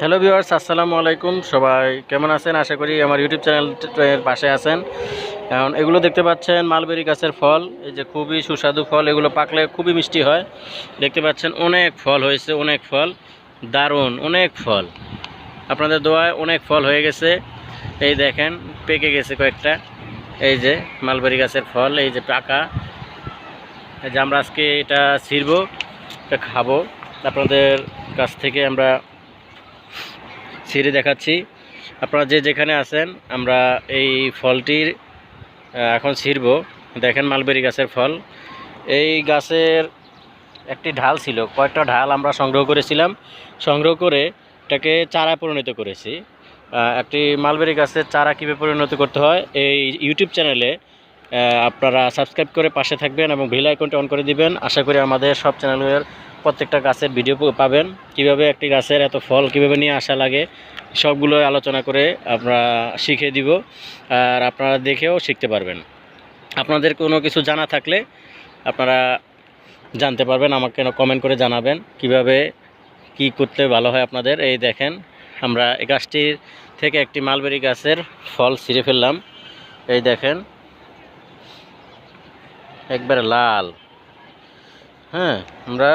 Hello viewers আসসালামু আলাইকুম। সবাই কেমন আছেন? আশা করি আমার ইউটিউব চ্যানেলের পাশে আছেন। এখন এগুলো দেখতে পাচ্ছেন মালবেরি গাছের ফল। এই যে খুবই সুস্বাদু ফল। এগুলো পাকলে খুবই মিষ্টি হয়। দেখতে পাচ্ছেন অনেক ফল হয়েছে, অনেক ফল। দারুণ, অনেক ফল। আপনাদের দোয়ায় অনেক ফল হয়ে গেছে। এই দেখেন, পেকে গেছে কয়েকটা। এই যে মালবেরি গাছের ফল, এই যে পাকা। এই যে আমরা আজকে এটা ছিঁড়বো, এটা খাব। আপনাদের কাছ থেকে আমরা ছিঁড়ে দেখাচ্ছি। আপনারা যে যেখানে আছেন, আমরা এই ফলটির এখন ছিঁড়ব। দেখেন মালবেরি গাছের ফল। এই গাছের একটি ঢাল ছিল, কয়েকটা ঢাল আমরা সংগ্রহ করেছিলাম। সংগ্রহ করে এটাকে চারা পরিণত করেছি। একটি মালবেরি গাছের চারা কীভাবে পরিণত করতে হয়, এই ইউটিউব চ্যানেলে আপনারা সাবস্ক্রাইব করে পাশে থাকবেন এবং ভিল আইকনটা অন করে দিবেন। আশা করি আমাদের সব চ্যানেলের প্রত্যেকটা গাছের ভিডিও পাবেন। কীভাবে একটি গাছের এত ফল কীভাবে নিয়ে আসা লাগে, সবগুলো আলোচনা করে আমরা শিখে দিব, আর আপনারা দেখেও শিখতে পারবেন। আপনাদের কোনো কিছু জানা থাকলে আপনারা জানতে পারবেন, আমাকে কমেন্ট করে জানাবেন, কীভাবে কি করতে ভালো হয় আপনাদের। এই দেখেন, আমরা এই গাছটির থেকে একটি মালবেরি গাছের ফল ছিঁড়ে ফেললাম। এই দেখেন, একবারে লাল। হ্যাঁ আমরা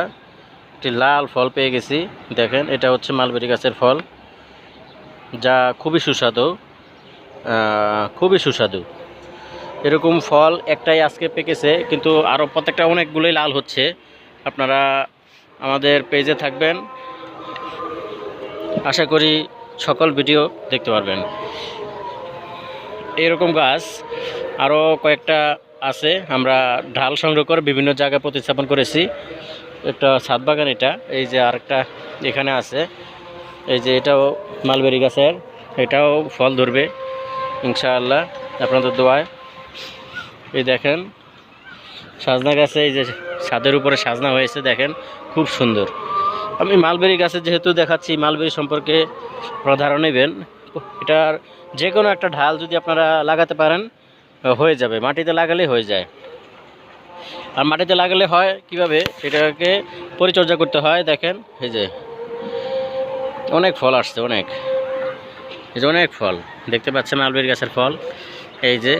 একটি লাল ফল পেয়ে গেছি। দেখেন, এটা হচ্ছে মালবেরি গাছের ফল। যা খুবই সুস্বাদু। খুবই সুস্বাদু। এরকম ফল একটাই আজকে পেকেছে, কিন্তু আরও প্রত্যেকটা অনেকগুলোই লাল হচ্ছে। আপনারা আমাদের পেজে থাকবেন। আশা করি সকল ভিডিও দেখতে পারবেন। এরকম গাছ আরও কয়েকটা আছে। আমরা ঢাল সংগ্রহ করে বিভিন্ন জায়গায় প্রতিস্থাপন করেছি। একটা বাগান এটা। এই যে আরেকটা এখানে আছে। এই যে এটাও মালবেরি গাছের। এটাও ফল ধরবে, ইনশাআল্লাহ। আপনাদের দোয়ায়। এই দেখেন, সাজনা গাছে এই যে ছাদের উপরে সাজনা হয়েছে, দেখেন, খুব সুন্দর। আমি মালবেরি গাছে যেহেতু দেখাচ্ছি, মালবেরি সম্পর্কে আপনারা ধারণা নেবেন। এটার যে কোনো একটা ঢাল যদি আপনারা লাগাতে পারেন, হয়ে যাবে। মাটিতে লাগালেই হয়ে যায়। আর মাটিতে লাগালে হয় কীভাবে? সেটাকে পরিচর্যা করতে হয়, দেখেন, এই যে, অনেক ফল আসছে, অনেক। এই যে অনেক ফল, দেখতে পাচ্ছেন মালবেরি গাছের ফল। এই যে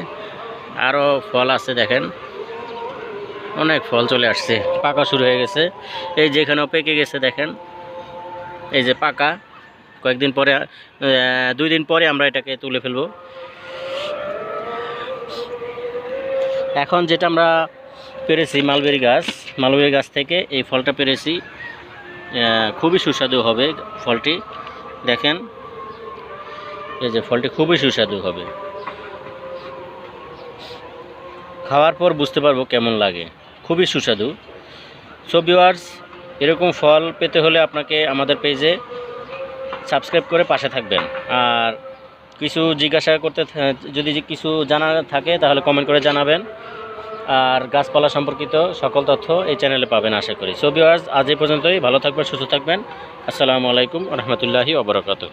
আরও ফল আছে, দেখেন। অনেক ফল চলে আসছে, পাকা শুরু হয়ে গেছে। এই যে এখানেও পেকে গেছে, দেখেন। এই যে পাকা, কয়েকদিন পরে দুই দিন পরে আমরা এটাকে তুলে ফেলব। এখন যেটা আমরা পেরেছি মালবেরি গাছ। মালবেরি গাছ থেকে এই ফলটা পেরেছি। খুবই সুস্বাদু হবে ফলটি। দেখেন, এই যে ফলটি খুবই সুস্বাদু হবে। খাওয়ার পর বুঝতে পারব কেমন লাগে। খুবই সুস্বাদু। সো ভিউয়ার্স এরকম ফল পেতে হলে আপনাকে আমাদের পেজে সাবস্ক্রাইব করে পাশে থাকবেন। আর কিছু জিজ্ঞাসা করতে যদি কিছু জানা থাকে, তাহলে কমেন্ট করে জানাবেন। আর গাছপালা সম্পর্কিত সকল তথ্য এই চ্যানেলে পাবেন আশা করি। সো ভিউয়ার্স আজ এই পর্যন্তই। ভালো থাকবেন, সুস্থ থাকবেন। আসসালামু আলাইকুম রহমতুল্লাহি ওবরাকাতুহ